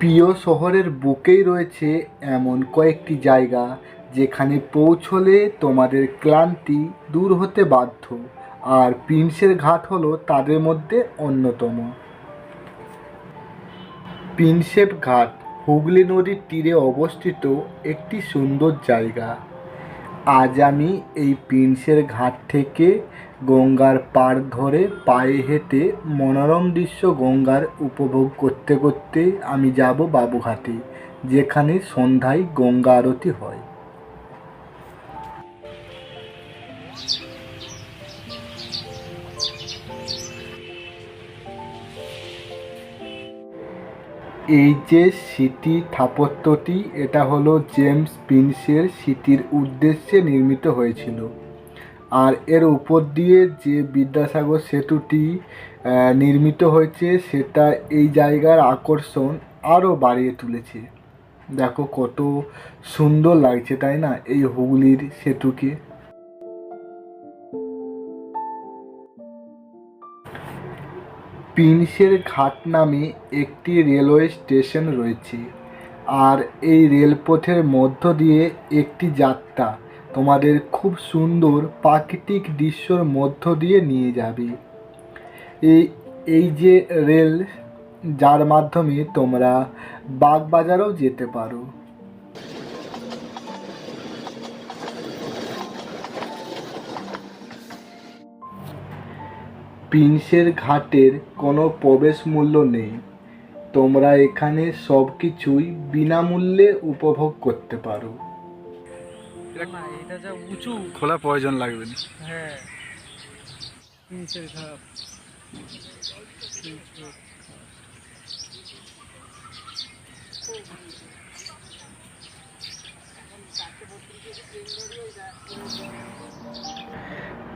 প্রিয় শহরের বুকেই রয়েছে এমন কয়েকটি জায়গা যেখানে পৌঁছলে তোমাদের ক্লান্তি দূর হতে বাধ্য। আর প্রিন্সের ঘাট হলো তাদের মধ্যে অন্যতম। প্রিন্সেপ ঘাট হুগলি নদীর তীরে অবস্থিত একটি সুন্দর জায়গা। আজ আমি এই প্রিন্সের ঘাট থেকে গঙ্গার পাড় ধরে পায়ে হেঁটে মনোরম দৃশ্য গঙ্গার উপভোগ করতে করতে আমি যাব বাবুঘাটে, যেখানে সন্ধ্যায় গঙ্গা আরতি হয়। এই যে সিটি স্থাপত্যটি, এটা হলো জেমস প্রিন্সের স্মৃতির উদ্দেশ্যে নির্মিত হয়েছিল। আর এর উপর দিয়ে যে বিদ্যাসাগর সেতুটি নির্মিত হয়েছে, সেটা এই জায়গার আকর্ষণ আরও বাড়িয়ে তুলেছে। দেখো কত সুন্দর লাগছে, তাই না? এই হুগলির সেতুকে। প্রিন্সের ঘাট নামে একটি রেলওয়ে স্টেশন রয়েছে। আর এই রেলপথের মধ্য দিয়ে একটি যাত্রা তোমাদের খুব সুন্দর প্রাকৃতিক দৃশ্যর মধ্য দিয়ে নিয়ে যাবে। এই এই যে রেল, যার মাধ্যমে তোমরা বাগবাজারও যেতে পারো। প্রিন্সের ঘাটের কোনো প্রবেশ মূল্য নেই। তোমরা এখানে সব কিছুই বিনামূল্যে উপভোগ করতে পারো। না এটা যা উঁচু। খোলা প্রয়োজন লাগবে না। হ্যাঁ। নিচের ঘাট।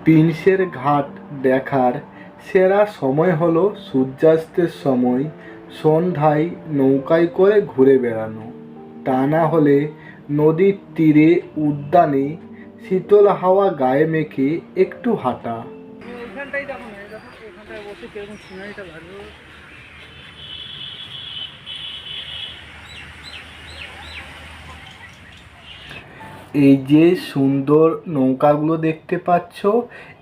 প্রিন্সের ঘাট দেখার সেরা সময় হলো সূর্যাস্তের সময়, সন্ধ্যায় নৌকায় করে ঘুরে বেড়ানো। তা না হলে নদীর তীরে উদ্যানে শীতল হাওয়া গায়ে মেখে একটু হাঁটা ওইখানটাই দেখো না এই যে সুন্দর নৌকাগুলো দেখতে পাচ্ছ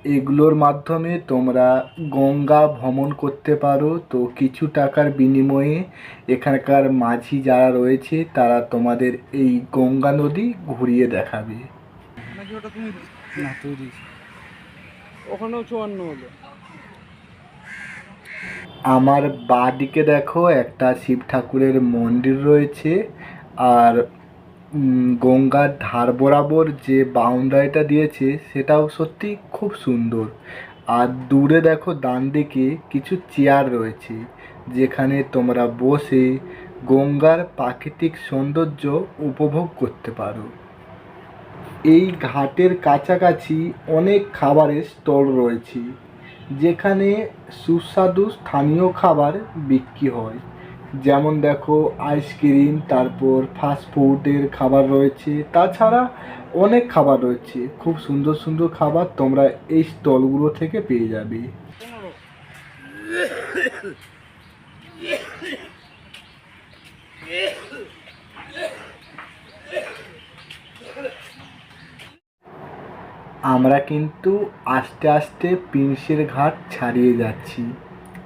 এগুলোর মাধ্যমে তোমরা গঙ্গা ভ্রমণ করতে পারো। তো কিছু টাকার বিনিময়ে এখানকার মাঝি যারা রয়েছে তারা তোমাদের এই গঙ্গা নদী ঘুরিয়ে দেখাবে। ওখানেও চুয়ান্ন হলো। আমার বাঁদিকে দেখো একটা শিব ঠাকুরের মন্দির রয়েছে আর গঙ্গার ধার বরাবর যে বাউন্ডারিটা দিয়েছে, সেটাও সত্যি খুব সুন্দর। আর দূরে দেখো ডান দিকে কিছু চেয়ার রয়েছে, যেখানে তোমরা বসে গঙ্গার প্রাকৃতিক সৌন্দর্য উপভোগ করতে পারো। এই ঘাটের কাছাকাছি অনেক খাবারের স্টল রয়েছে, যেখানে সুস্বাদু স্থানীয় খাবার বিক্রি হয়। যেমন দেখো আইসক্রিম, তারপর ফাস্টফুডের খাবার রয়েছে। তাছাড়া অনেক খাবার রয়েছে। খুব সুন্দর সুন্দর খাবার তোমরা এই স্টলগুলো থেকে পেয়ে যাবে। আমরা কিন্তু আস্তে আস্তে প্রিন্সের ঘাট ছাড়িয়ে যাচ্ছি।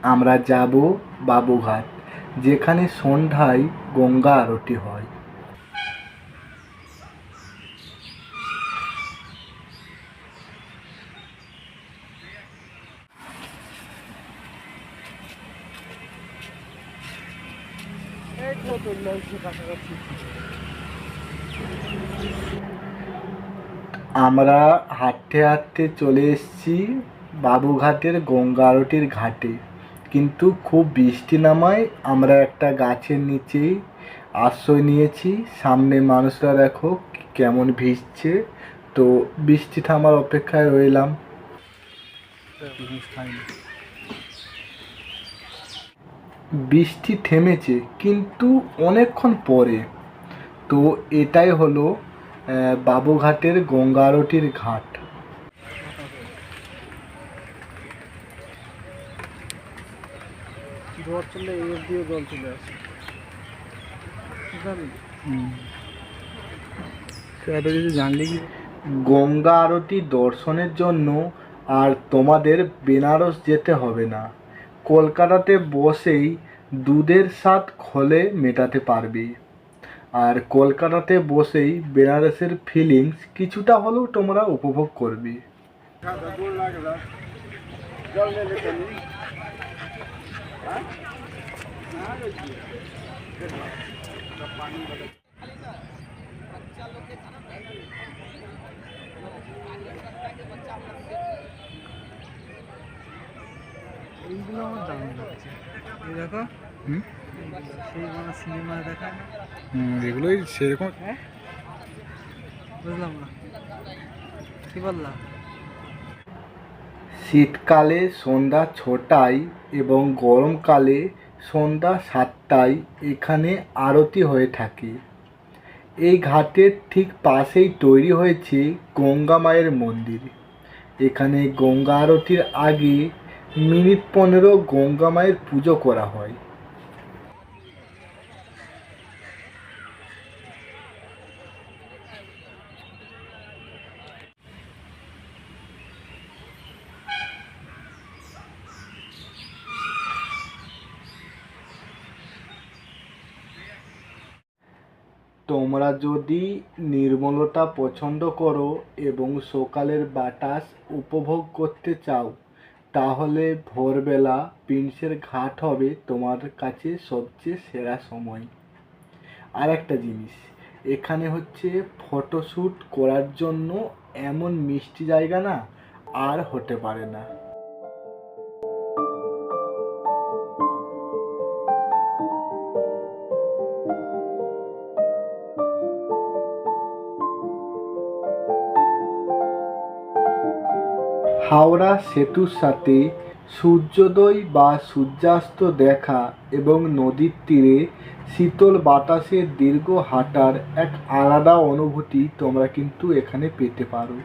আমরা যাব বাবুঘাট। যেখানে সন্ধ্যায় গঙ্গা আরতি হয়। আমরা হাঁটতে হাঁটতে চলে এসেছি বাবুঘাটের গঙ্গা আরতির ঘাটে। কিন্তু খুব বৃষ্টি নামায়, আমরা একটা গাছের নিচেই আশ্রয় নিয়েছি। সামনে মানুষরা দেখো কেমন ভিজছে। তো বৃষ্টি থামার অপেক্ষায় রইলাম। বৃষ্টি থেমেছে কিন্তু অনেকক্ষণ পরে। তো এটাই হলো বাবুঘাটের গঙ্গা আরতির ঘাট। ঝড় চললে এই দিয়েও জল চলে আসে। এত কিছু জানলে কি? গঙ্গা আরতি দর্শনের জন্য আর তোমাদের বেনারস যেতে হবে না। কলকাতাতে বসেই দুধের স্বাদ খলে মেটাতে পারবে। আর কলকাতাতে বসেই বেনারসের ফিলিংস কিছুটা হলেও তোমরা উপভোগ করবে। এইগুলো আমার দারুণ লাগছে। এই দেখো। হুম? সেই কোনো সিনেমা দেখা। এগুলোই সেরকম হ্যাঁ? বুঝলাম না। কি বললাম শীতকালে সন্ধ্যা ছটায় এবং গরমকালে সন্ধ্যা সাতটায় এখানে আরতি হয়ে থাকে। এই ঘাটের ঠিক পাশেই তৈরি হয়েছে গঙ্গা মায়ের মন্দির। এখানে গঙ্গা আরতির আগে মিনিট পনেরো গঙ্গা মায়ের পুজো করা হয়। তোমরা যদি নির্মলতা পছন্দ করো এবং সকালের বাতাস উপভোগ করতে চাও, তাহলে ভোরবেলা প্রিন্সের ঘাট হবে তোমার কাছে সবচেয়ে সেরা সময়। আর একটা জিনিস, এখানে হচ্ছে ফটোশ্যুট করার জন্য এমন মিষ্টি জায়গা না, আর হতে পারে না। হাওড়া সেতুর সাথে সূর্যোদয় বা সূর্যাস্ত দেখা এবং নদীর তীরে শীতল বাতাসে দীর্ঘ হাঁটার এক আলাদা অনুভূতি তোমরা কিন্তু এখানে পেতে পারো।